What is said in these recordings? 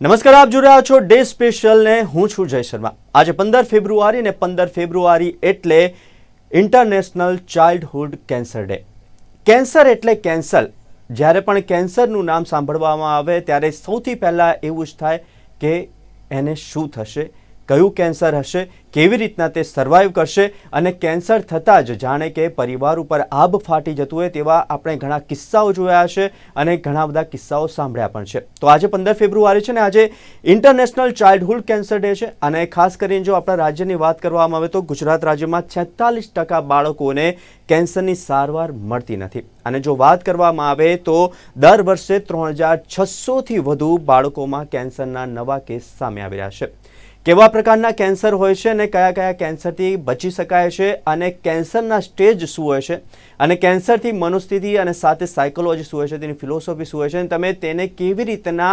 નમસ્કાર, આપ જોઈ રહ્યા છો ડે સ્પેશિયલ ને હું છું જય શર્મા. આજે પંદર ફેબ્રુઆરી ને પંદર ફેબ્રુઆરી એટલે international childhood cancer day. Cancer એટલે કેન્સર. જ્યારે પણ કેન્સરનું નામ સાંભળવામાં આવે, ત્યારે સૌથી પહેલાં એવું જ થાય કે એને શું થશે? કયું કેન્સર હશે, કેવી રીતના તે સર્વાઈવ કરશે અને કેન્સર થતાં જ જાણે કે પરિવાર ઉપર આબ ફાટી જતું હોય તેવા આપણે ઘણા કિસ્સાઓ જોયા છે અને ઘણા બધા કિસ્સાઓ સાંભળ્યા પણ છે. તો આજે પંદર ફેબ્રુઆરી છે ને આજે ઇન્ટરનેશનલ ચાઇલ્ડહુડ કેન્સર ડે છે અને ખાસ કરીને જો આપણા રાજ્યની વાત કરવામાં આવે તો ગુજરાત રાજ્યમાં છેતાલીસ ટકા બાળકોને કેન્સરની સારવાર મળતી નથી. અને જો વાત કરવામાં આવે તો દર વર્ષે ત્રણ હજાર છસોથી વધુ બાળકોમાં કેન્સરના નવા કેસ સામે આવી રહ્યા છે. કેવા પ્રકારના કેન્સર હોય છે અને કયા કયા કેન્સરથી બચી શકાય છે અને કેન્સરના સ્ટેજ શું હોય છે? અને કેન્સરથી મનુસ્થિતિ અને સાથે સાયકોલોજી શું હોય છે? તેની ફિલોસોફી શું હોય છે? અને તમે તેને કેવી રીતના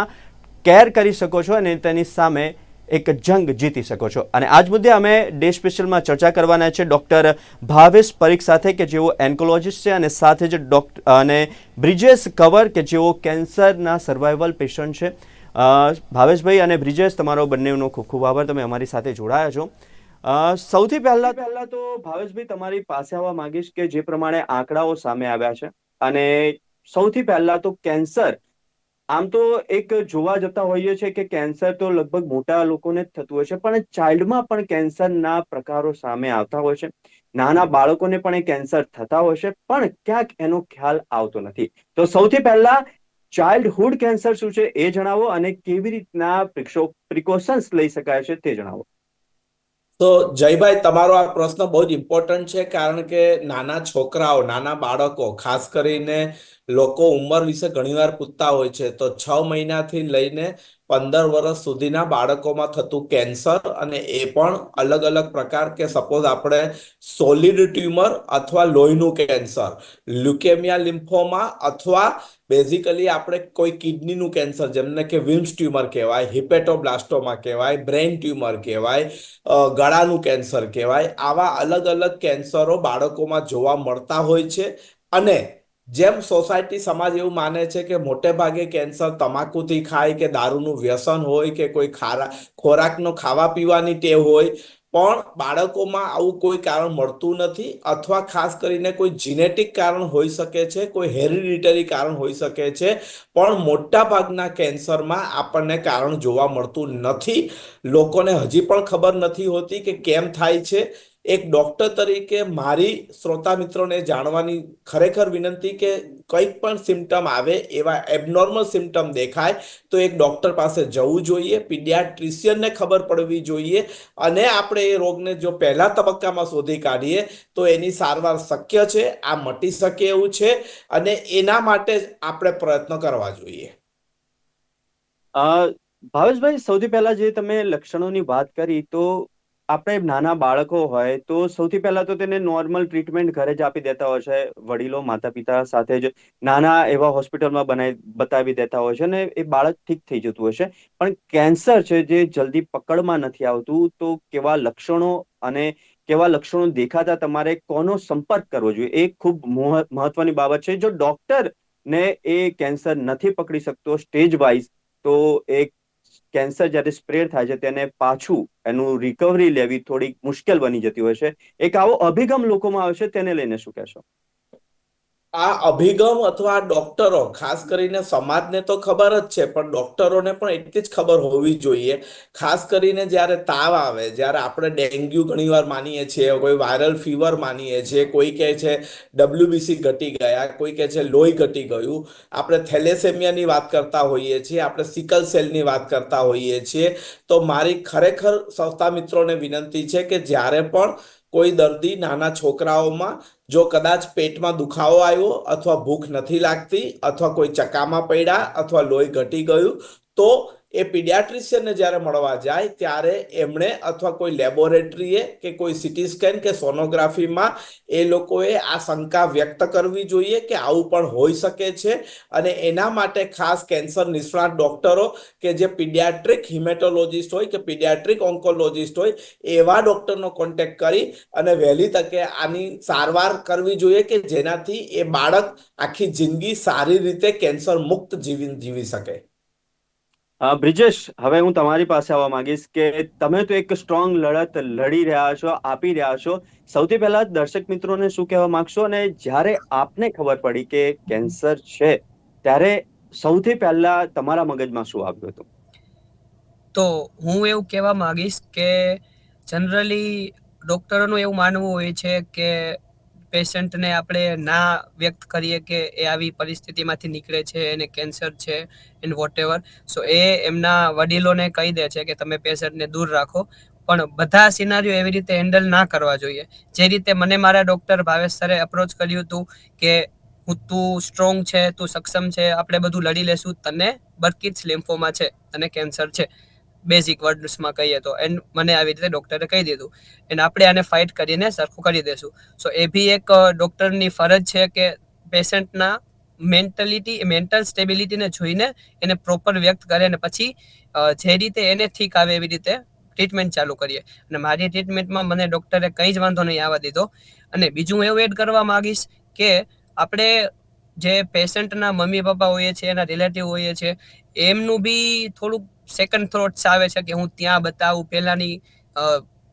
કેર કરી શકો છો અને તેની સામે એક જંગ જીતી શકો છો? અને આજ મુદ્દે અમે ડે સ્પેશિયલમાં ચર્ચા કરવાના છે ડૉક્ટર ભાવેશ પરીખ સાથે, કે જેઓ એન્કોલોજીસ્ટ છે, અને સાથે જ ડોક્ટર અને બ્રિજેશ કવર, કે જેઓ કેન્સરના સર્વાઈવલ પેશન્ટ છે. ભાવેશભાઈ અને બ્રિજેશ, તમારો બંનેનો ખૂબ ખૂબ આભાર. તમે અમારી સાથે જોડાયા છો. સૌથી પહેલા પહેલા તો ભાવેશભાઈ, તમારી પાસે આવવા માંગીશ કે જે પ્રમાણે આંકડાઓ સામે આવ્યા છે. અને સૌથી પહેલા તો કેન્સર. આમ તો એક જોવા જતા હોઈએ છે કે કેન્સર તો લગભગ મોટા લોકોને જ થતું હોય છે, પણ ચાઇલ્ડમાં પણ કેન્સરના પ્રકારો સામે આવતા હોય છે. નાના બાળકોને પણ એ કેન્સર થતા હોય છે, પણ ક્યાંક એનો ખ્યાલ આવતો નથી. તો સૌથી પહેલા ચાઇલ્ડહુડ કેન્સર શું છે એ જણાવો અને કેવી રીતના પ્રિકોશન્સ લઈ શકાય છે તે જણાવો. તો જયભાઈ, તમારો આ પ્રશ્ન બહુ જ ઇમ્પોર્ટન્ટ છે કારણ કે નાના છોકરાઓ, નાના બાળકો, ખાસ કરીને લોકો ઉંમર વિશે ઘણીવાર પૂછતા હોય છે. તો છ મહિનાથી લઈને પંદર વર્ષ સુધીના બાળકોમાં થતું કેન્સર અને એ પણ અલગ અલગ પ્રકાર કે સપોઝ આપણે સોલિડ ટ્યુમર અથવા લોહીનું કેન્સર લ્યુકેમિયા લિમ્ફોમા અથવા બેઝિકલી આપણે કોઈ કિડનીનું કેન્સર, જેમને કે વિમ્સ ટ્યુમર કહેવાય હિપેટોબ્લાસ્ટોમા કહેવાય બ્રેઇન ટ્યુમર કહેવાય ગળાનું કેન્સર કહેવાય, આવા અલગ અલગ કેન્સરો બાળકોમાં જોવા મળતા હોય છે. અને જેમ સોસાયટી સમાજ એવું માને છે કે મોટે ભાગે કેન્સર તમાકુથી ખાય કે દારૂનું વ્યસન હોય કે કોઈ ખારા, ખોરાકનો ખાવા પીવાની ટેવ હોય પણ બાળકોમાં આવું કોઈ કારણ મળતું નથી અથવા ખાસ કરીને કોઈ જીનેટિક કારણ હોઈ શકે છે, કોઈ હેરિડિટરી કારણ હોઈ શકે છે, પણ મોટા ભાગના કેન્સરમાં આપણને કારણ જોવા મળતું નથી. લોકોને હજી પણ ખબર નથી હોતી કે કેમ થાય છે એક ડોક્ટર તરીકે મારી શ્રોતા મિત્રોને જાણવાની ખરેખર વિનંતી કે કંઈક પણ સિમ્ટમ આવે એવા એબનોર્મલ સિમ્ટમ દેખાય, તો એક ડોક્ટર પાસે જવું જોઈએ પીડિયાટ્રિશિયનને ખબર પડવી જોઈએ અને આપણે એ રોગને જો પહેલા તબક્કામાં શોધી કાઢીએ, તો એની સારવાર શક્ય છે, આ મટી શકે એવું છે અને એના માટે જ આપણે પ્રયત્ન કરવા જોઈએ. ભાવેશભાઈ, સૌથી પહેલા જે તમે લક્ષણોની વાત કરી, તો આપણે નાના બાળકો હોય તો સૌથી પહેલા તો તેને નોર્મલ ટ્રીટમેન્ટ ઘરે જ આપી દેતા હોય છે. વડીલો માતા પિતા સાથે જ નાના એવા હોસ્પિટલમાં બનાવી બતાવી દેતા હોય છે અને એ બાળક ઠીક થઈ જતું હોય છે પણ કેન્સર છે જે જલ્દી પકડમાં નથી આવતું તો કેવા લક્ષણો અને કેવા લક્ષણો દેખાતા તમારે કોનો સંપર્ક કરવો જોઈએ એ ખૂબ મહ- મહત્વની બાબત છે. જો ડોક્ટર ને એ કેન્સર નથી પકડી શકતો સ્ટેજ વાઇઝ તો એ કેન્સર જ્યારે સ્પ્રેડ થાય છે તેને પાછું એનું રિકવરી લેવી થોડી મુશ્કેલ બની જતી હોય છે. એક આવો અભિગમ લોકોમાં આવે છે તેને લઈને શું કહેશો? આ અભિગમ અથવા ડોક્ટરો, ખાસ કરીને સમાજને તો ખબર જ છે, પણ ડોક્ટરોને પણ એટલી જ ખબર હોવી જોઈએ. ખાસ કરીને જ્યારે તાવ આવે, જ્યારે આપણે ડેન્ગ્યુ ઘણીવાર માનીએ છીએ, કોઈ વાયરલ ફીવર માનીએ છીએ, કોઈ કહે છે ડબ્લ્યુબીસી ઘટી ગયા, કોઈ કહે છે લોહી ઘટી ગયું. આપણે થેલેસેમિયાની વાત કરતા હોઈએ છીએ, આપણે સિકલ સેલની વાત કરતા હોઈએ છીએ. તો મારી ખરેખર સંસ્થા મિત્રોને વિનંતી છે કે જ્યારે પણ કોઈ દર્દી નાના છોકરાઓમાં જો કદાચ પેટમાં દુખાવો આવ્યો અથવા ભૂખ નથી લાગતી અથવા કોઈ ચકામાં પડ્યા અથવા લોહી ઘટી ગયું તો એ પીડિયાટ્રિશિયનને જ્યારે મળવા જાય, ત્યારે એમણે અથવા કોઈ લેબોરેટરીએ કે કોઈ સિટી સ્કેન કે સોનોગ્રાફીમાં એ લોકોએ આ શંકા વ્યક્ત કરવી જોઈએ કે આવું પણ હોઈ શકે છે. અને એના માટે ખાસ કેન્સર નિષ્ણાત ડૉક્ટરો કે જે પીડિયાટ્રિક હિમેટોલોજીસ્ટ હોય કે પીડિયાટ્રિક ઓન્કોલોજીસ્ટ હોય, એવા ડૉક્ટરનો કોન્ટેક્ટ કરી અને વહેલી તકે આની સારવાર કરવી જોઈએ કે જેનાથી એ બાળક આખી જિંદગી સારી રીતે કેન્સર મુક્ત જીવી જીવી શકે. બ્રિજેશ, હવે હું તમારી પાસે આવવા માંગીશ કે તમે તો એક સ્ટ્રોંગ લડત લડી રહ્યા છો, આપી રહ્યા છો. સૌથી પહેલા દર્શક મિત્રોને શું કહેવા માંગશો અને જ્યારે આપને ખબર પડી કે કેન્સર છે, ત્યારે સૌથી પહેલા તમારા મગજમાં શું આવ્યું હતું? તો હું એવું કહેવા માંગીશ કે જનરલી ડોક્ટરોનું એવું માનવું હોય છે કે પેશન્ટને આપણે ના વ્યક્ત કરીએ કે એ આવી પરિસ્થિતિમાંથી નીકળે છે, એને કેન્સર છે એન્ડ વોટ એવર સો એ એમના વડીલોને કહી દે છે કે તમે પેશન્ટને દૂર રાખો. પણ બધા સિનારીઓ એવી રીતે હેન્ડલ ના કરવા જોઈએ. જે રીતે મને મારા ડૉક્ટર ભાવેશ સરે અપ્રોચ કર્યું હતું કે હું, તું સ્ટ્રોંગ છે, તું સક્ષમ છે, આપણે બધું લડી લેશું, તને બર્કિટ્સ લેમ્ફોમાં છે, તને કેન્સર છે. બેઝિક વર્ડ્સમાં કહીએ તો. એન્ડ મને આવી રીતે ડૉક્ટરે કહી દીધું. એન્ડ આપણે આને ફાઇટ કરીને સરખું કરી દેશું. સો એ બી એક ડૉક્ટરની ફરજ છે કે પેશન્ટના મેન્ટલિટી મેન્ટલ સ્ટેબિલિટીને જોઈને એને પ્રોપર વ્યક્ત કરે અને પછી જે રીતે એને ઠીક આવે એવી રીતે ટ્રીટમેન્ટ ચાલુ કરીએ. અને મારી ટ્રીટમેન્ટમાં મને ડૉક્ટરે કંઈ જ વાંધો નહીં આવવા દીધો. અને બીજું એવું એડ કરવા માંગીશ કે આપણે જે પેશન્ટના મમ્મી પપ્પા હોઈએ છીએ, એના રિલેટિવ હોઈએ છીએ, એમનું બી થોડુંક સેકન્ડ થોટ્સ આવે છે કે હું ત્યાં બતાવું, પહેલાંની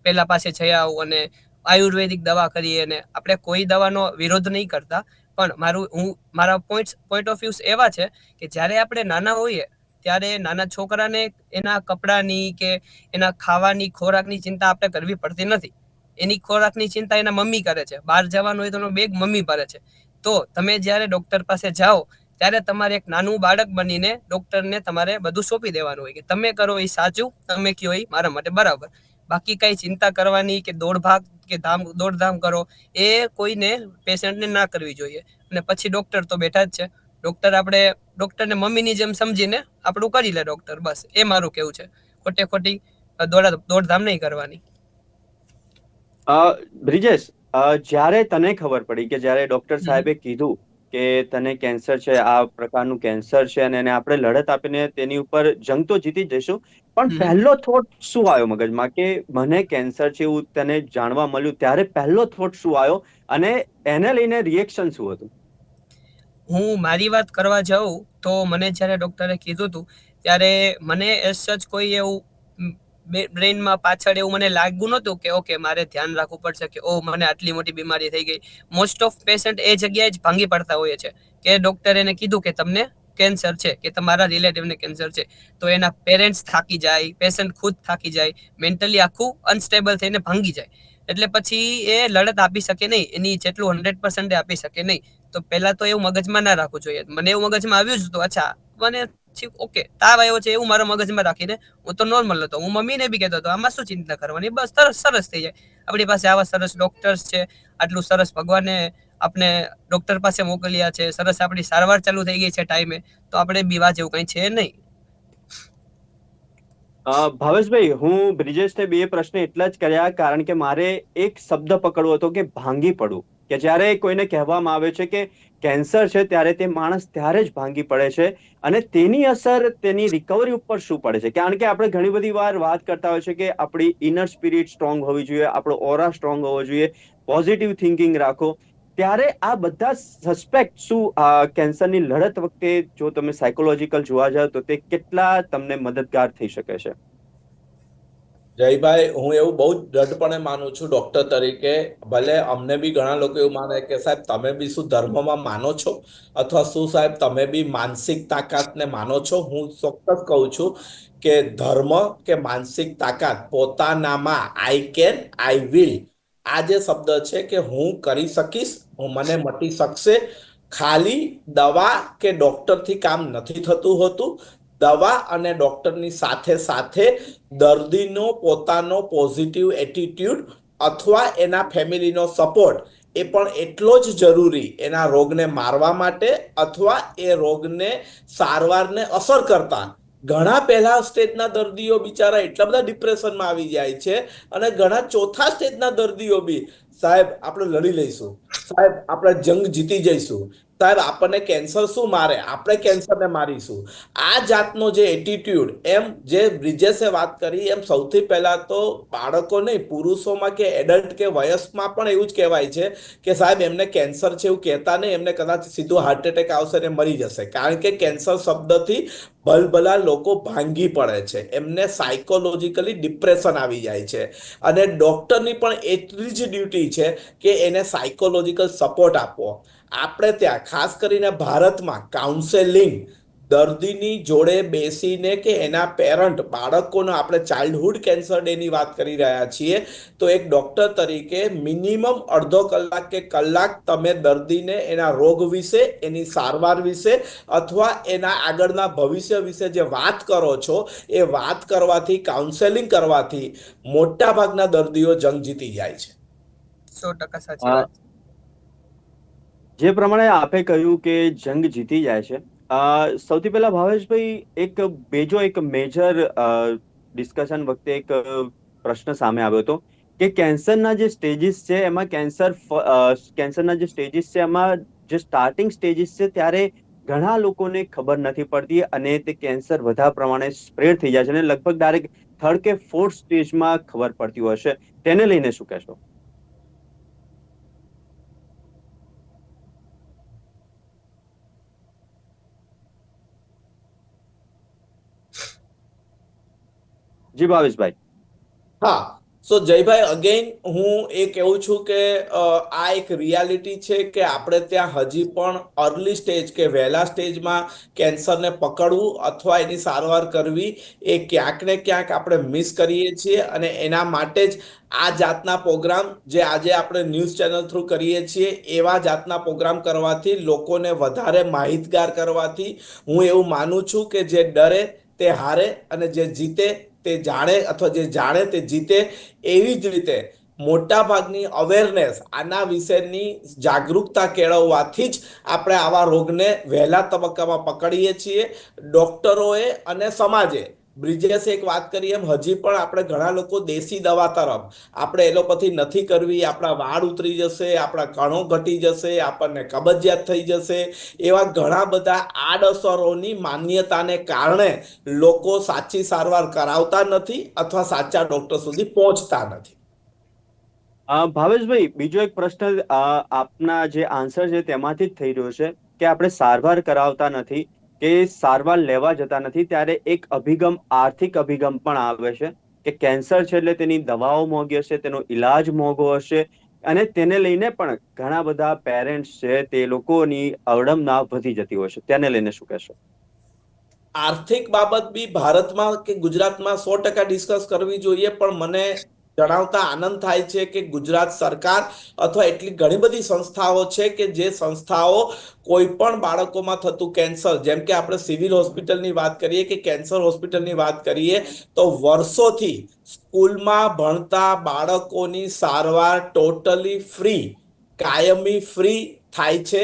પહેલાં પાસે જઈ આવું અને આયુર્વેદિક દવા કરીએ અને આપણે કોઈ દવાનો વિરોધ નહીં કરતા. પણ મારું, હું, મારા પોઈન્ટ પોઈન્ટ ઓફ વ્યૂઝ એવા છે કે જ્યારે આપણે નાના હોઈએ, ત્યારે નાના છોકરાને એના કપડાની કે એના ખાવાની ખોરાકની ચિંતા આપણે કરવી પડતી નથી. એની ખોરાકની ચિંતા એના મમ્મી કરે છે. બહાર જવાનું હોય તો બેગ મમ્મી ભરે છે. તો તમે જ્યારે ડૉક્ટર પાસે જાઓ ત્યારે તમારે એક નાનું બાળક બનીને ડૉક્ટરને તમારે બધું સોંપી દેવાનું હોય કે તમે કરો એ સાચું તમે કયો એ મારા માટે બરાબર. બાકી કઈ ચિંતા કરવાની કે દોડભાગ કે ધામ દોડધામ કરો એ કોઈને પેશન્ટને ના કરવી જોઈએ. અને પછી ડૉક્ટર તો બેઠા જ છે. ડોક્ટર આપણે ડોક્ટરને મમ્મીની જેમ સમજીને આપણું કરી લે ડૉક્ટર બસ. એ મારું કેવું છે. ખોટે ખોટી દોડા દોડધામ નહીં કરવાની. બ્રિજેશ જ્યારે તને ખબર પડી કે જ્યારે ડોક્ટર સાહેબે કીધું કે તને કેન્સર છે આ પ્રકારનું કેન્સર છે અને એને આપણે લડત આપીને તેની ઉપર જંગ તો જીતી જઈશું. પણ પહેલો થોટ શું આવ્યો મગજમાં? કે મને કેન્સર છે એવું તને જાણવા મળ્યું ત્યારે પહેલો થોટ શું આવ્યો? અને એને લઈને રિએક્શન શું હતું? હું મારી વાત કરવા જાઉં તો મને જ્યારે ડૉક્ટરે કીધું હતું ત્યારે મને એઝ સચ કોઈ એવું બ્રેઇનમાં પાછળ એવું મને લાગ્યું નહોતું કે ઓકે મારે ધ્યાન રાખવું પડશે કે ઓ મને આટલી મોટી બીમારી થઈ ગઈ. મોસ્ટ ઓફ પેશન્ટ એ જગ્યાએ જ ભાંગી પડતા હોય છે. કે ડૉક્ટરે એને કીધું કે, તમને કેન્સર છે, કે તમારા રિલેટિવને કેન્સર છે. તો એના પેરેન્ટ્સ થાકી જાય પેશન્ટ ખુદ થાકી જાય મેન્ટલી આખું અનસ્ટેબલ થઈને ભાંગી જાય. એટલે પછી એ લડત આપી શકે નહીં, એની જેટલું હંડ્રેડ પર્સન્ટ આપી શકે નહીં. તો પહેલા તો એવું મગજમાં ના રાખવું જોઈએ. મને એવું મગજમાં આવ્યું જ હતું, અચ્છા, મને ઓકે. તાવ આવ્યો છે એવું મારા મગજમાં રાખીને હું તો નોર્મલ હતો. હું મમ્મીને બી કહેતો હતો, આમાં શું ચિંતા કરવાની? બસ સરસ સરસ થઈ જાય. આપણી પાસે આવા સરસ ડોક્ટર્સ છે, આટલું સરસ ભગવાને આપણે ડોક્ટર પાસે મોકલ્યા છે, સરસ આપણી સારવાર ચાલુ થઈ ગઈ છે ટાઈમે તો આપણે બીવા જેવું કંઈ છે નહીં. ભાવેશભાઈ, હું બ્રિજેશને બે પ્રશ્ન એટલા જ કર્યા, કારણ કે મારે એક શબ્દ પકડવો હતો કે ભાંગી પડવું કે જ્યારે કોઈને કહેવામાં આવે છે કે કેન્સર છે ત્યારે તે માણસ ત્યારે જ ભાંગી પડે છે અને તેની અસર, તેની રિકવરી ઉપર શું પડે છે? કારણ કે આપણે ઘણી બધી વાર વાત કરતા હોય છે કે આપણી ઇનર સ્પિરિટ સ્ટ્રોંગ હોવી જોઈએ, આપણો ઓરા સ્ટ્રોંગ હોવો જોઈએ પોઝિટિવ થિંકિંગ રાખો. ત્યારે આ બધા સસ્પેક્ટ શું કેન્સરની લડત વખતે જો તમે સાયકોલોજીકલ જોવા જાઓ તો તે કેટલા તમને મદદગાર થઈ શકે છે? જયભાઈ, હું એવું બહુ જ દ્રઢપણે માનું છું ડોક્ટર તરીકે. ભલે અમને બી ઘણા લોકો એવું માને કે સાહેબ, તમે બી શું ધર્મમાં માનો છો? અથવા શું સાહેબ, તમે બી માનસિક તાકાતને માનો છો? હું ચોક્કસ કહું છું કે ધર્મ કે માનસિક તાકાત પોતાનામાં આઈ કેન આઈ વિલ આ જે શબ્દ છે કે હું કરી શકીશ, હું મને મટી શકશે, ખાલી દવા કે ડોક્ટરથી કામ નથી થતું હોતું. દવા અને ડોક્ટરની સાથે સાથે દર્દીનો પોતાનો પોઝિટિવ એટીટ્યુડ અથવા એના ફેમિલીનો સપોર્ટ એ પણ એટલો જ જરૂરી એના રોગને મારવા માટે અથવા એ રોગને સારવારને અસર કરતા. ઘણા પહેલા સ્ટેજના દર્દીઓ બિચારા એટલા બધા ડિપ્રેશનમાં આવી જાય છે અને ઘણા ચોથા સ્ટેજના દર્દીઓ બી. સાહેબ, આપણે લડી લઈશું. સાહેબ, આપણે જંગ જીતી જઈશું. સાહેબ આપણને કેન્સર શું મારે? આપણે કેન્સરને મારીશું. આ જાતનો જે એટીટ્યુડ એમ જે બ્રિજેસે વાત કરી, એમ સૌથી પહેલાં તો બાળકો નહીં, પુરુષોમાં કે એડલ્ટ કે વયસ્કમાં પણ એવું જ કહેવાય છે કે સાહેબ, એમને કેન્સર છે એવું કહેતા નહીં, એમને કદાચ સીધું હાર્ટ એટેક આવશે ને મરી જશે. કારણ કે કેન્સર શબ્દથી ભલભલા લોકો ભાંગી પડે છે. એમને સાયકોલોજીકલી ડિપ્રેશન આવી જાય છે. અને ડૉક્ટરની પણ એટલી જ ડ્યુટી છે કે એને સાયકોલોજીકલ સપોર્ટ આપવો. આપણે ત્યાં, ખાસ કરીને ભારતમાં કાઉન્સેલિંગ દર્દીની જોડે બેસીને કે એના પેરન્ટ બાળકોનો આપણે ચાઇલ્ડહુડ કેન્સર ડેની વાત કરી રહ્યા છીએ તો એક ડૉક્ટર તરીકે મિનિમમ અડધો કલાક કે કલાક તમે દર્દીને એના રોગ વિશે એની સારવાર વિશે અથવા એના આગળના ભવિષ્ય વિશે જે વાત કરો છો એ વાત કરવાથી કાઉન્સેલિંગ કરવાથી મોટા ભાગના દર્દીઓ જંગ જીતી જાય છે. સો ટકા સાચી વાત. જે પ્રમાણે આપે કહ્યું કે જંગ જીતી જાય છે સૌથી પહેલા ભાવેશભાઈ, એક બીજો એક મેજર ડિસ્કશન વખતે એક પ્રશ્ન સામે આવ્યો હતો કે કેન્સરના જે સ્ટેજીસ છે, એમાં કેન્સર કેન્સરના જે સ્ટેજીસ છે, એમાં જે સ્ટાર્ટિંગ સ્ટેજીસ છે, ત્યારે ઘણા લોકોને ખબર નથી પડતી અને તે કેન્સર વધારે પ્રમાણે સ્પ્રેડ થઈ જાય છે અને લગભગ ડાયરેક્ટ થર્ડ કે ફોર્થ સ્ટેજમાં ખબર પડતી હશે તેને લઈને શું કહેશો? જી ભાવેશભાઈ. હા સો જયભાઈ અગેન હું એ કહું છું કે આ એક રિયાલિટી છે કે આપણે ત્યાં હજી પણ અર્લી સ્ટેજ કે વહેલા સ્ટેજમાં કેન્સરને પકડવું અથવા એની સારવાર કરવી એ ક્યાંક ને ક્યાંક આપણે મિસ કરીએ છીએ અને એના માટે જ આ જાતના પ્રોગ્રામ જે આજે આપણે ન્યૂઝ ચેનલ થ્રુ કરીએ છીએ, એવા જાતના પ્રોગ્રામ કરવાથી લોકોને વધારે માહિતગાર કરવાથી હું એવું માનું છું કે જે ડરે તે હારે અને જે જીતે તે જાણે અથવા જે જાણે તે જીતે એવી જ રીતે મોટા ભાગની અવેરનેસ આના વિશેની જાગૃતતા કેળવવાથી જ આપણે આવા રોગને વહેલા તબક્કામાં પકડીએ છીએ. ડોક્ટરોએ અને સમાજે બ્રિજેસે એક વાત કરી એમ, હજી પણ આપણે ઘણા લોકો દેશી દવા તરફ, આપણે એલોપથી નથી કરવી, આપણા વાળ ઉતરી જશે, આપણા કણો ઘટી જશે, આપણને કબજિયાત થઈ જશે, એવા ઘણા બધા આડઅસરોની માન્યતાને કારણે લોકો સાચી સારવાર કરાવતા નથી અથવા સાચા ડોક્ટર સુધી પહોંચતા નથી. ભાવેશભાઈ, બીજો એક પ્રશ્ન આપના જે આન્સર છે તેમાંથી જ થઈ રહ્યો છે કે આપણે સારવાર કરાવતા નથી કે સારવાર લેવા જતા નથી, ત્યારે એક અભિગમ, આર્થિક અભિગમ પણ આવે છે કે કેન્સર છે એટલે તેની દવાઓ મોંઘી હશે, તેનો ઈલાજ મોંઘો હશે અને તેને લઈને પણ ઘણા બધા પેરેન્ટ્સ છે તે લોકોની અવડમના વધી જતી હોય છે. તેને લઈને શું કહેશો? આર્થિક બાબત બી ભારતમાં કે ગુજરાતમાં સો ટકા ડિસ્કસ કરવી જોઈએ, પણ મને જણાવતા આનંદ થાય છે કે ગુજરાત સરકાર અથવા એટલી ઘણી બધી સંસ્થાઓ છે કે જે સંસ્થાઓ કોઈ પણ બાળકોમાં થતું કેન્સર, જેમ કે આપણે સિવિલ હોસ્પિટલની વાત કરીએ કે કેન્સર હોસ્પિટલની વાત કરીએ, તો વર્ષોથી સ્કૂલમાં ભણતા બાળકોની સારવાર ટોટલી ફ્રી, કાયમી ફ્રી થાય છે.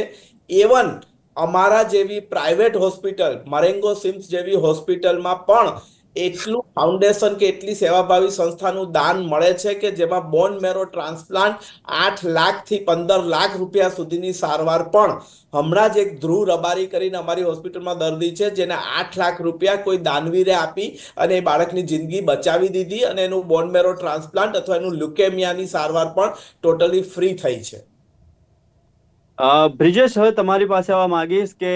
ઇવન અમારા જેવી પ્રાઇવેટ હોસ્પિટલ, મરેંગો સિમ્સ જેવી હોસ્પિટલમાં પણ એટલું ફાઉન્ડેશન કે એટલી સેવાભાવી સંસ્થાનું દાન મળે છે કે જેમાં બોન મેરો ટ્રાન્સપ્લાન્ટ આઠ લાખથી પંદર લાખ રૂપિયા સુધીની સારવાર પણ. હમણાં જ એક ધ્રુવ રબારી કરીને અમારી હોસ્પિટલમાં દર્દી છે, જેને આઠ લાખ રૂપિયા કોઈ દાનવીરે આપી અને એ બાળકની જિંદગી બચાવી દીધી અને એનું બોન મેરો ટ્રાન્સપ્લાન્ટ અથવા એનું લ્યુકેમિયાની સારવાર પણ ટોટલી ફ્રી થઈ છે. બ્રિજેશ, હવે તમારી પાસે આવવા માંગીશ કે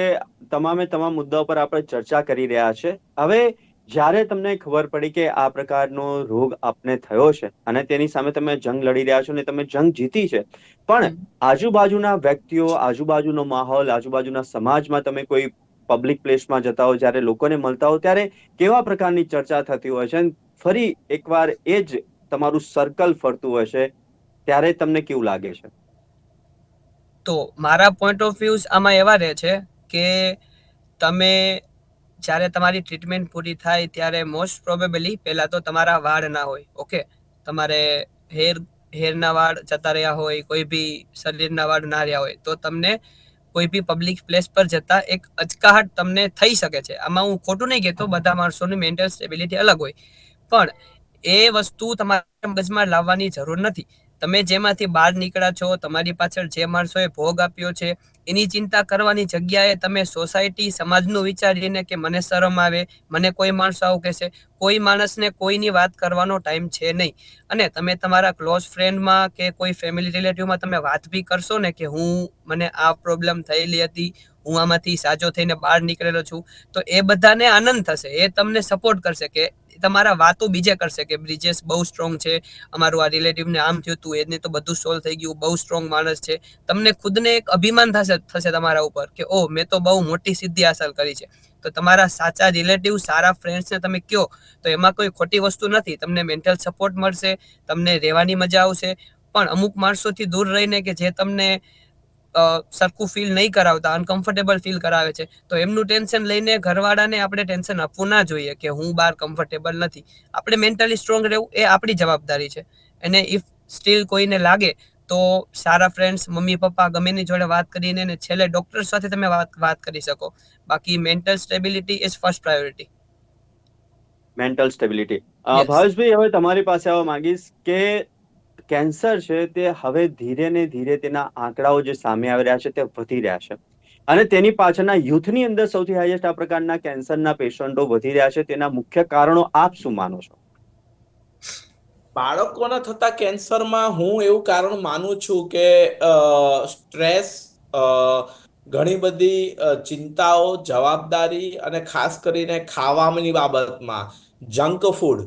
તમામે તમામ મુદ્દાઓ પર આપણે ચર્ચા કરી રહ્યા છે. હવે જ્યારે તમને ખબર પડી કે આ પ્રકારનો રોગ આપને થયો છે અને તેની સામે તમે જંગ લડી રહ્યા છો ને તમે જંગ જીતી છે પણ આજુબાજુના વ્યક્તિઓ આજુબાજુનો માહોલ આજુબાજુના સમાજમાં તમે કોઈ પબ્લિક પ્લેસમાં જતા હો જ્યારે લોકોને મળતા હો ત્યારે કેવા પ્રકારની ચર્ચા થતી હોય છે? ફરી એકવાર એ જ તમારું સર્કલ ફરતું હોય છે ત્યારે તમને કેવું લાગે છે? તો મારા પોઈન્ટ ઓફ વ્યૂઝ આમાં એવા રહે છે કે તમે જ્યારે તમારી ટ્રીટમેન્ટ પૂરી થાય ત્યારે મોસ્ટ પ્રોબેબલી પહેલાં તો તમારા વાળ ના હોય ઓકે તમારે હેર હેરના વાળ જતા રહ્યા હોય, કોઈ બી શરીરના વાળ ના રહ્યા હોય, તો તમને કોઈ બી પબ્લિક પ્લેસ પર જતા એક અચકાહટ તમને થઈ શકે છે. આમાં હું ખોટું નહીં કહેતો, બધા માણસોની મેન્ટલ સ્ટેબિલિટી અલગ હોય. પણ એ વસ્તુ તમારા મગજમાં લાવવાની જરૂર નથી. તમે જેમાંથી બહાર નીકળ્યા છો, તમારી પાછળ જે માણસોએ ભોગ આપ્યો છે, એની ચિંતા કરવાની જગ્યાએ તમે સોસાયટી, સમાજનું વિચારીને કે મને શરમ આવે, મને કોઈ માણસ આવું કહેશે, કોઈ માણસને કોઈની વાત કરવાનો ટાઈમ છે નહીં. અને તમે તમારા ક્લોઝ ફ્રેન્ડમાં કે કોઈ ફેમિલી રિલેટિવમાં તમે વાત બી કરશો ને કે હું, મને આ પ્રોબ્લેમ થયેલી હતી, હું આમાંથી સાજો થઈને બહાર નીકળેલો છું, તો એ બધાને આનંદ થશે, એ તમને સપોર્ટ કરશે કે તમારા વાતો બીજે કરશે કે બ્રિજેશ બહુ સ્ટ્રોંગ છે, અમારું આ રિલેટિવને આમ થયું હતું એને તો બધું સોલ્વ થઈ ગયું, બહુ સ્ટ્રોંગ માણસ છે. તમને ખુદને એક અભિમાન થશે થશે તમારા ઉપર કે ઓ મેં તો બહુ મોટી સિદ્ધિ હાંસલ કરી છે. તો તમારા સાચા રિલેટિવ સારા ફ્રેન્ડ્સને તમે કહો તો એમાં કોઈ ખોટી વસ્તુ નથી. તમને મેન્ટલ સપોર્ટ મળશે, તમને રહેવાની મજા આવશે. પણ અમુક માણસોથી દૂર રહીને કે જે તમને સરખું ફીલ નહીં કરાવતા અનકમ્ફર્ટેબલ ફીલ કરાવે છે. તો એમનું ટેન્શન લઈને ઘરવાળાને આપણે ટેન્શન આપવું ના જોઈએ કે હું બહાર કમ્ફર્ટેબલ નથી. આપણે મેન્ટલી સ્ટ્રોંગ રહેવું એ આપણી જવાબદારી છે. અને ઇફ સ્ટીલ કોઈને લાગે તો સારા ફ્રેન્ડ્સ મમ્મી પપ્પા ગમે એની જોડે વાત કરીને અને છેલ્લે ડૉક્ટર સાથે તમે વાત વાત કરી શકો. બાકી mental stability is first priority mental stability. ભાવેશભાઈ હવે તમારી પાસે આવવા માંગીશ કે કેન્સર છે તે હવે ધીરે ને ધીરે તેના આંકડાઓ જે સામે આવી રહ્યા છે તે વધી રહ્યા છે. અને તેની પાછળના યુથની અંદર સૌથી હાઈએસ્ટ આ પ્રકારના કેન્સરના પેશન્ટો વધી રહ્યા છે તેના મુખ્ય કારણો આપ શું માનો છો? બાળકોના થતા કેન્સરમાં હું એવું કારણ માનું છું કે સ્ટ્રેસ ઘણી બધી ચિંતાઓ, જવાબદારી અને ખાસ કરીને ખાવાની બાબતમાં, જંક ફૂડ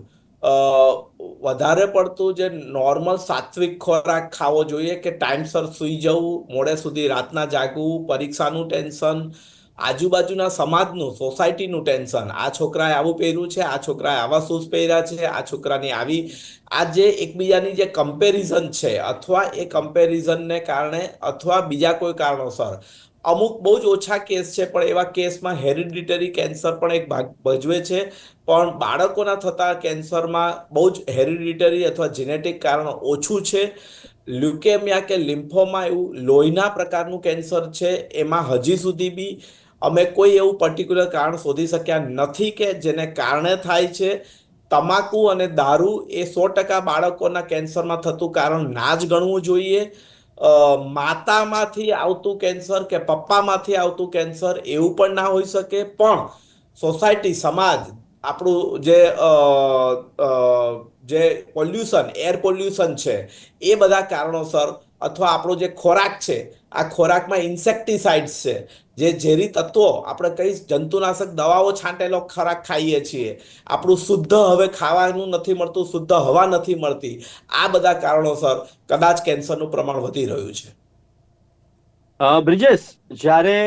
વધારે પડતું જે નોર્મલ સાત્વિક ખોરાક ખાવો જોઈએ કે ટાઈમસર સૂઈ જવું, મોડે સુધી રાતના જાગવું, પરીક્ષાનું ટેન્શન, આજુબાજુના સમાજનું, સોસાયટીનું ટેન્શન. આ છોકરાએ આવું પહેર્યું છે, આ છોકરાએ આવા શૂઝ પહેર્યા છે, આ છોકરાની આવી, આ જે એકબીજાની જે કમ્પેરિઝન છે, અથવા એ કમ્પેરિઝનને કારણે, અથવા બીજા કોઈ કારણોસર અમુક બહુ જ ઓછા કેસ છે, પણ એવા કેસમાં હેરિડિટરી કેન્સર પણ એક ભાગ ભજવે છે. પણ બાળકોના થતા કેન્સરમાં બહુ જ હેરિડિટરી અથવા જેનેટિક કારણ ઓછું છે. લ્યુકેમિયા કે લિમ્ફોમા એવું લોહીના પ્રકારનું કેન્સર છે, એમાં હજી સુધી બી અમે કોઈ એવું પર્ટિક્યુલર કારણ શોધી શક્યા નથી કે જેને કારણે થાય છે. તમાકુ અને દારૂ એ સો ટકા બાળકોના કેન્સરમાં થતું કારણ ના જ ગણવું જોઈએ. માતામાંથી આવતું કેન્સર કે પપ્પામાંથી આવતું કેન્સર એવું પણ ના હોઈ શકે. પણ સોસાયટી, સમાજ, આપણું જે જે પોલ્યુશન, એર પોલ્યુશન છે, એ બધા કારણોસર અથવા આપણો જે ખોરાક છે આ ખોરાકમાં ઇન્સેક્ટિસાઇડ્સ છે. જે ઝેરી તત્વો આપણે કઈ જંતુનાશક દવાઓ છાંટેલો ખોરાક ખાઈએ છીએ. આપણું શુદ્ધ હવે ખાવાનું નથી મળતું શુદ્ધ હવા નથી મળતી. આ બધા કારણોસર કદાચ કેન્સરનું પ્રમાણ વધી રહ્યું છે. બ્રિજેશ જ્યારે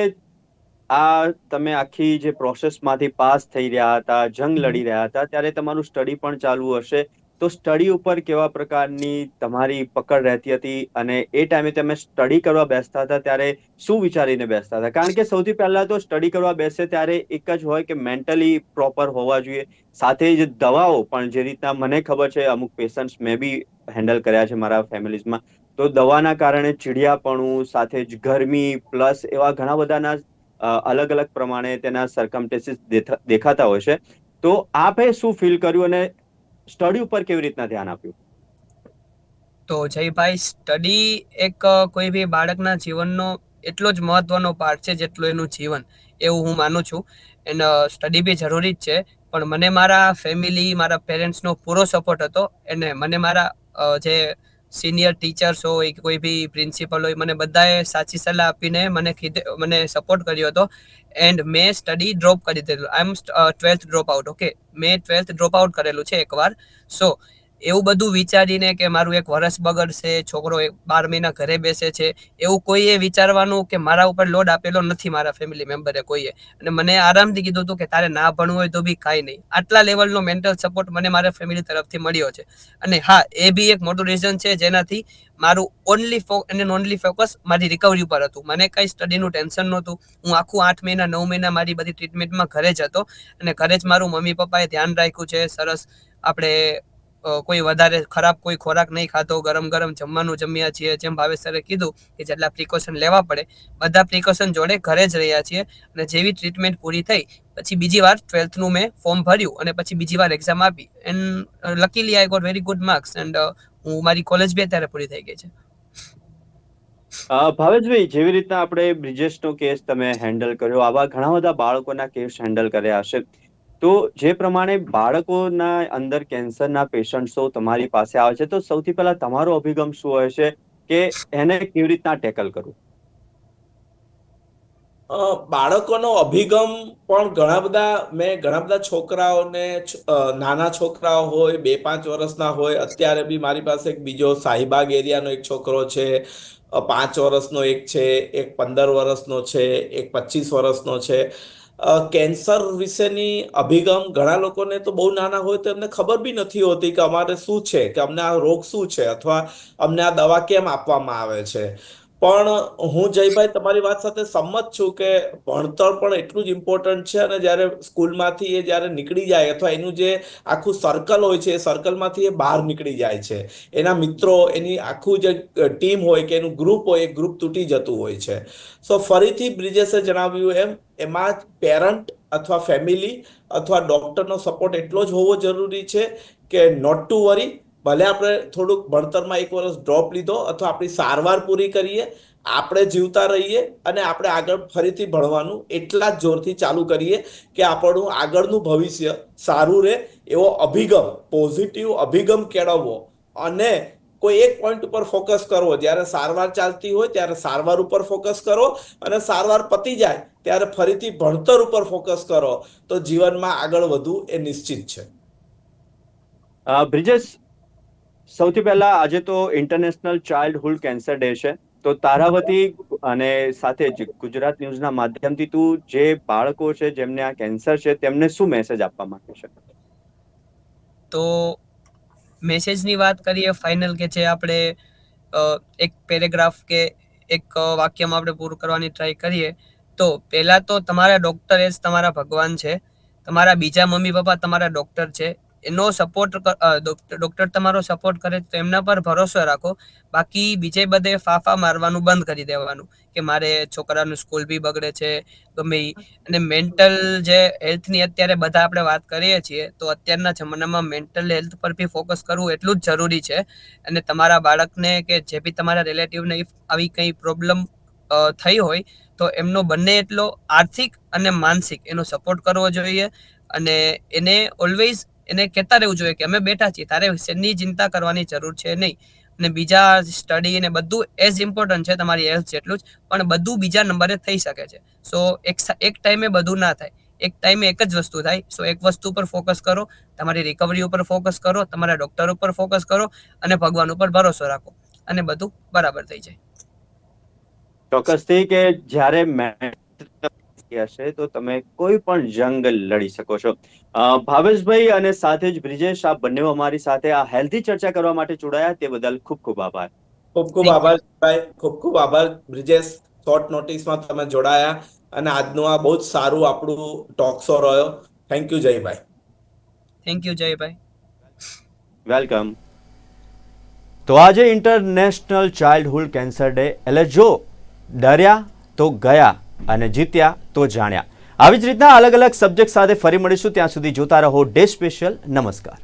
આ તમે આખી જે પ્રોસેસમાંથી પાસ થઈ રહ્યા હતા જંગ લડી રહ્યા હતા ત્યારે તમારું સ્ટડી પણ ચાલુ હશે. તો સ્ટડી ઉપર કેવા પ્રકારની તમારી પકડ રહેતી હતી અને એ ટાઈમે તમે સ્ટડી કરવા બેસતા હતા ત્યારે શું વિચારીને બેસતા હતા? કારણ કે સૌથી પહેલા તો સ્ટડી કરવા બેસે ત્યારે એક જ હોય કે મેન્ટલી પ્રોપર હોવા જોઈએ. સાથે જ દવાઓ પણ જે રીતના મને ખબર છે, અમુક પેશન્ટ્સ મેં બી હેન્ડલ કર્યા છે મારા ફેમિલીઝમાં તો દવાના કારણે ચીડિયાપણું, સાથે જ ગરમી પ્લસ એવા ઘણા બધાના અલગ અલગ પ્રમાણે તેના સરકમટેસીસ દેખાતા હોય છે. તો આપે શું ફીલ કર્યું અને સ્ટડી ઉપર કેવી રીતના ધ્યાન આપ્યું? તો જયભાઈ, સ્ટડી એક કોઈ બી બાળકના જીવનનો એટલો જ મહત્વનો પાર્ટ છે જેટલું એનું જીવન, એવું હું માનું છું. એન્ડ સ્ટડી બી જરૂરી જ છે, પણ મને મારા ફેમિલી, મારા પેરેન્ટ્સનો પૂરો સપોર્ટ હતો. એને મને મારા જે સિનિયર ટીચર્સ હોય કે કોઈ બી પ્રિન્સિપલ હોય, મને બધાએ સાચી સલાહ આપીને મને કીધે, મને સપોર્ટ કર્યો હતો. એન્ડ મેં સ્ટડી ડ્રોપ કરી દીધેલું. I am twelfth drop out okay મેં ટ્વેલ્થ ડ્રોપ આઉટ કરેલું છે એકવાર. સો એવું બધું વિચારીને કે મારું એક વરસ બગડશે, છોકરો એક બાર મહિના ઘરે બેસે છે, એવું કોઈએ વિચારવાનું કે મારા ઉપર લોડ આપેલો નથી મારા ફેમિલી મેમ્બરે કોઈએ. અને મને આરામથી કીધું હતું કે તારે ના ભણવું હોય તો બી કાંઈ નહીં. આટલા લેવલનો મેન્ટલ સપોર્ટ મને મારા ફેમિલી તરફથી મળ્યો છે. અને હા, એ બી એક મોટું રીઝન છે જેનાથી મારું ઓનલી ફો અને ઓનલી ફોકસ મારી રિકવરી ઉપર હતું. મને કંઈ સ્ટડીનું ટેન્શન નહોતું. હું આખું આઠ મહિના, નવ મહિના મારી બધી ટ્રીટમેન્ટમાં ઘરે જ હતો. અને ઘરે જ મારું મમ્મી પપ્પાએ ધ્યાન રાખ્યું છે, સરસ આપણે કોઈ વધારે ખરાબ કોઈ ખોરાક નહીં ખાતો, ગરમ ગરમ જમવાનું જમ્યા છીએ, જેમ ભાવેશ કીધું કે જેટલા પ્રિકોશન લેવા પડે, બધા પ્રિકોશન જોડે ઘરે જ રહ્યા છીએ અને જેવી ટ્રીટમેન્ટ પૂરી થઈ, પછી બીજી વાર ટ્વેલ્થનું મેં ફોર્મ ભર્યું અને પછી બીજી વાર એક્ઝામ આપી. And luckily I got very good marks and હું મારી કોલેજ બી અત્યારે પૂરી થઈ ગઈ છે. ભાવેશભાઈ, જેવી રીતના આપણે બ્રિજેશનો કેસ તમે હેન્ડલ કર્યો, આવા ઘણા બધા બાળકોના કેસ હેન્ડલ કર્યા હશે. તો જે પ્રમાણે બાળકોના અંદર કેન્સરના પેશન્ટ્સો તમારી પાસે આવે છે, તો સૌથી પહેલા તમારો અભિગમ શું હોય છે કે એને કેવી રીતના ટેકલ કરવું? બાળકોનો અભિગમ પણ ઘણા બધા, મેં ઘણા બધા છોકરાઓને નાના છોકરાઓ હોય, બે પાંચ વર્ષના હોય, અત્યારે બી મારી પાસે એક બીજો શાહીબાગ એરિયાનો એક છોકરો છે પાંચ વર્ષનો એક છે, એક પંદર વર્ષનો છે, એક પચીસ વર્ષનો છે. કેન્સર વિશેની અભિગમ ઘણા લોકોને તો બહુ નાના હોય તો એમને ખબર બી નથી હોતી કે અમારે શું છે, કે અમને આ રોગ શું છે, અથવા અમને આ દવા કેમ આપવામાં આવે છે. પણ હું જયભાઈ તમારી વાત સાથે સંમત છું કે ભણતર પણ એટલું જ ઇમ્પોર્ટન્ટ છે અને જ્યારે સ્કૂલમાંથી એ જ્યારે નીકળી જાય અથવા એનું જે આખું સર્કલ હોય છે, એ સર્કલમાંથી એ બહાર નીકળી જાય છે. એના મિત્રો, એની આખું જે ટીમ હોય કે એનું ગ્રુપ હોય, એ ગ્રુપ તૂટી જતું હોય છે. સો ફરીથી બ્રિજેશે જણાવ્યું એમ, એમાં પેરન્ટ અથવા ફેમિલી અથવા ડોક્ટરનો સપોર્ટ એટલો જ હોવો જરૂરી છે કે નોટ ટુ વરી ભલે આપણે થોડુંક ભણતરમાં એક વર્ષ ડ્રોપ લીધો અથવા આપણી સારવાર પૂરી કરીએ, આપણે જીવતા રહીએ અને આપણે આગળ ફરીથી ભણવાનું એટલા જ જોરથી ચાલુ કરીએ કે આપણું આગળનું ભવિષ્ય સારું રહે એવો અભિગમ પોઝિટિવ અભિગમ કેળવવો. અને કોઈ એક પોઈન્ટ ઉપર ફોકસ કરવો. જ્યારે સારવાર ચાલતી હોય ત્યારે સારવાર ઉપર ફોકસ કરો અને સારવાર પતી જાય ત્યારે ફરીથી ભણતર ઉપર ફોકસ કરો. તો જીવનમાં આગળ વધવું એ નિશ્ચિત છે. બ્રિજેશ સૌથી પહેલા આજે તો ઇન્ટરનેશનલ ચાઇલ્ડહુડ કેન્સર ડે છે. તો તારાવતી અને સાથે જ ગુજરાત ન્યૂઝના માધ્યમથી તું જે બાળકો છે, જેમને આ કેન્સર છે, તેમને શું મેસેજ આપવા માંગે છે? તો મેસેજની વાત કરીએ ફાઇનલ કે છે આપણે એક પેરેગ્રાફ કે એક વાક્યમાં આપણે પૂરું કરવાની ટ્રાય કરીએ, તો પહેલાં તો તમારા ડૉક્ટર એ જ તમારા ભગવાન છે. તમારા બીજા મમ્મી પપ્પા તમારા ડૉક્ટર છે. એનો સપોર્ટ ડૉક્ટર તમારો સપોર્ટ કરે તો એમના પર ભરોસો રાખો. બાકી બીજે બધે ફાફા મારવાનું બંધ કરી દેવાનું કે મારે છોકરાનું સ્કૂલ બી બગડે છે, ગમે અને મેન્ટલ જે હેલ્થની અત્યારે બધા આપણે વાત કરીએ છીએ તો અત્યારના જમાનામાં મેન્ટલ હેલ્થ પર બી ફોકસ કરવું એટલું જ જરૂરી છે. અને તમારા બાળકને કે જે બી તમારા રિલેટિવને આવી કંઈ પ્રોબ્લેમ થઈ હોય તો એમનો બંને એટલો આર્થિક અને માનસિક એનો સપોર્ટ કરવો જોઈએ. અને એને ઓલવેઝ એને કહેતા રહેવું જોઈએ કે અમે બેઠા છીએ, તારે શેની ચિંતા કરવાની જરૂર છે નહીં. અને બીજા સ્ટડી ને બધું એઝ ઇમ્પોર્ટન્ટ છે તમારી હેલ્થ જેટલું જ, પણ બધું બીજા નંબરે થઈ શકે છે. સો, એક એક ટાઈમે બધું ના થાય. એક ટાઈમે એક જ વસ્તુ થાય. સો એક વસ્તુ પર ફોકસ કરો, તમારી રિકવરી ઉપર ફોકસ કરો, તમારા ડોક્ટર ઉપર ફોકસ કરો, અને ભગવાન ઉપર ભરોસો રાખો. અને બધું બરાબર થઈ જાય. ચોક્કસથી કે જ્યારે મહેનત હશે તો તમે કોઈ પણ જંગ લડી શકો છો. ભાવેશભાઈ અને સાથે જ બ્રિજેશ આ બંને અમારી સાથે આ હેલ્ધી ચર્ચા કરવા માટે જોડાયા. તે બદલ ખૂબ ખૂબ આભાર. ખૂબ ખૂબ આભાર ભાઈ. ખૂબ ખૂબ આભાર બ્રિજેશ. શોર્ટ નોટિસમાં તમે જોડાયા અને આજનું આ બહુ જ સારું આપણું ટોક શો રહ્યો. થેન્ક યુ જયભાઈ. થેન્ક યુ જયભાઈ. વેલકમ તો આજે ઇન્ટરનેશનલ ચાઇલ્ડહુડ કેન્સર ડે એટલે જો ડર્યા તો ગયા. અને જીત્યા તો જાણ્યા. આવી જ રીતના અલગ અલગ સબ્જેક્ટ સાથે ફરી મળીશું. ત્યાં સુધી જોતા રહો ડે સ્પેશિયલ. નમસ્કાર.